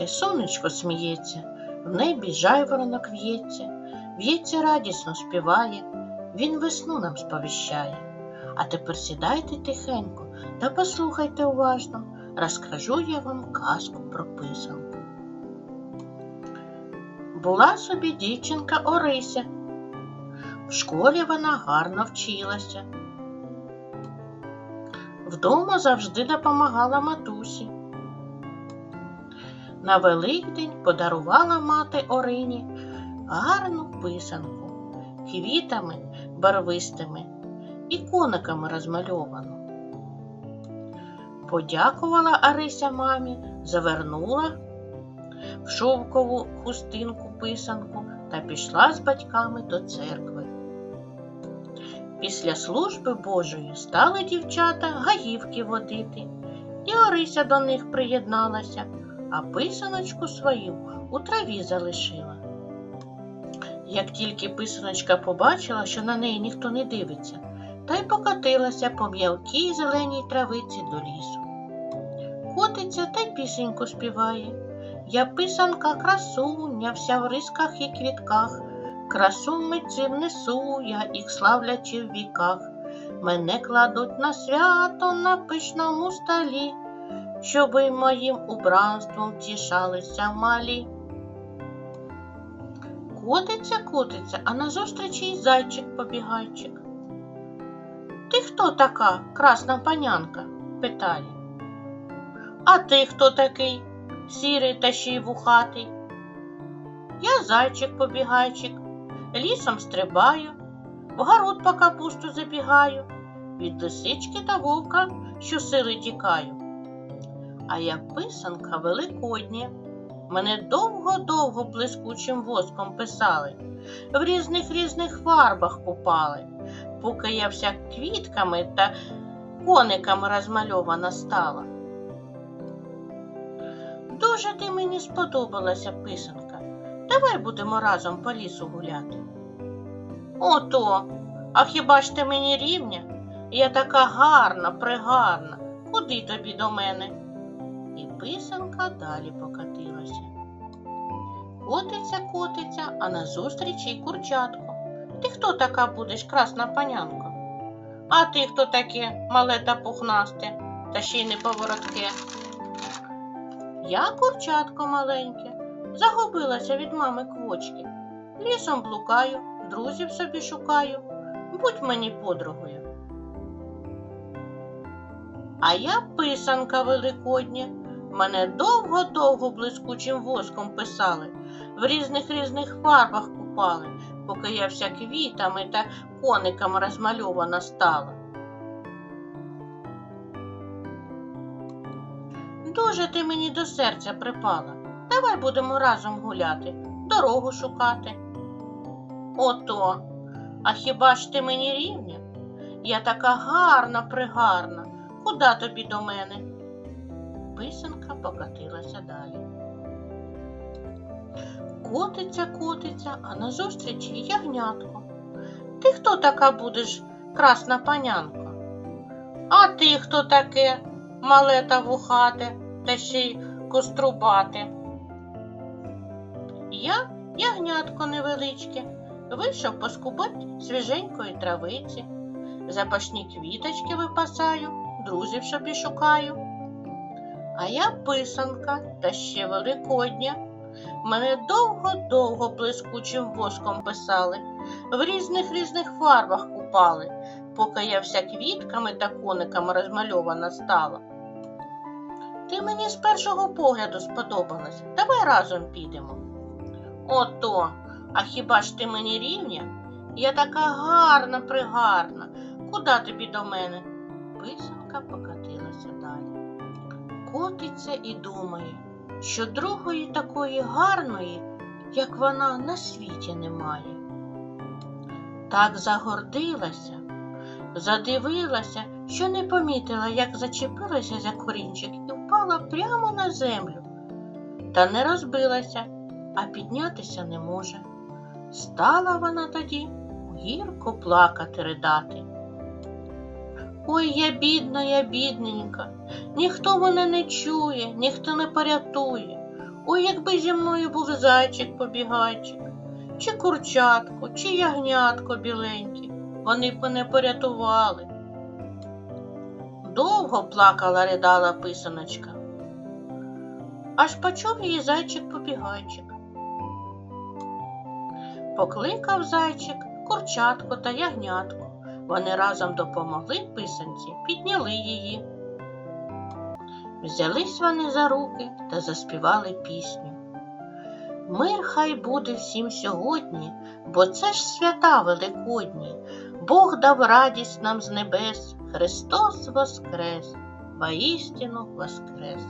Гляньте, сонечко сміється, в небі жайворонок в'ється, в'ється радісно співає, він весну нам сповіщає. А тепер сідайте тихенько та послухайте уважно, розкажу я вам казку про писанку. Була собі дівчинка Орися. В школі вона гарно вчилася. Вдома завжди допомагала матусі. На Великдень подарувала мати Орині гарну писанку, квітами барвистими і кониками розмальовану. Подякувала Арися мамі, завернула в шовкову хустинку писанку та пішла з батьками до церкви. Після служби Божої стали дівчата гаївки водити, і Орися до них приєдналася, а писаночку свою у траві залишила. Як тільки писаночка побачила, що на неї ніхто не дивиться, та й покотилася по м'явкій зеленій травиці до лісу. Котиться та й пісеньку співає. Я писанка красуня, вся в рисках і квітках. Красу митців несу я, їх славлячи в віках. Мене кладуть на свято на пишному столі, щоби моїм убранством тішалися малі. Котиться, котиться, а назустріч їй зайчик побігайчик. Ти хто така, красна панянка? питає. А ти хто такий, сірий та ще й вухатий? Я зайчик побігайчик, лісом стрибаю, в город по капусту забігаю, від лисички та вовка щосили тікаю. А я писанка великодня. Мене довго-довго блискучим воском писали, в різних різних фарбах купали, поки я вся квітками та кониками розмальована стала. Дуже ти мені сподобалася писанка. Давай будемо разом по лісу гуляти. Ото, а хіба ж ти мені рівня? Я така гарна, пригарна. Куди тобі до мене? І писанка далі покатилася. Котиться, котиться, а назустріч їй курчатко. Ти хто така будеш, красна панянко? А ти хто таке, мале та пухнасте, та ще й не поворотке? Я курчатко маленьке, загубилася від мами квочки. Лісом блукаю, друзів собі шукаю. Будь мені подругою. А я писанка великодня. Мене довго-довго блискучим воском писали, в різних різних фарбах купали, поки я вся квітами та кониками розмальована стала. Дуже ти мені до серця припала. Давай будемо разом гуляти, дорогу шукати. Ото, а хіба ж ти мені рівня? Я така гарна, пригарна. Куда тобі до мене? Писанка покатилася далі. Котиться, котиться, а назустріч ягнятко. Ти хто така будеш, красна панянко? А ти хто таке, мале та вухате, та ще й кострубате? Я ягнятко невеличке, вийшов поскубать свіженької травиці, запашні квіточки випасаю, друзів собі шукаю. А я писанка та ще великодня. Мене довго-довго блискучим воском писали, в різних різних фарбах купали, поки я вся квітками та кониками розмальована стала. Ти мені з першого погляду сподобалась. Давай разом підемо. Ото, а хіба ж ти мені рівня? Я така гарна, пригарна. Куда тобі до мене? Писанка покатилася далі. Котиться і думає, що другої такої гарної, як вона, на світі немає. Так загордилася, задивилася, що не помітила, як зачепилася за корінчик і впала прямо на землю. Та не розбилася, а піднятися не може. Стала вона тоді гірко плакати ридати. Ой, я бідна, я бідненька, ніхто мене не чує, ніхто не порятує. Ой, якби зі мною був зайчик-побігайчик, чи курчатко, чи ягнятко біленьке, вони б мене порятували. Довго плакала ридала писаночка. Аж почув її зайчик-побігайчик. Покликав зайчик, курчатко та ягнятко. Вони разом допомогли писанці, підняли її. Взялись вони за руки та заспівали пісню. Мир хай буде всім сьогодні, бо це ж свята великодні. Бог дав радість нам з небес, Христос воскрес, воістину воскрес.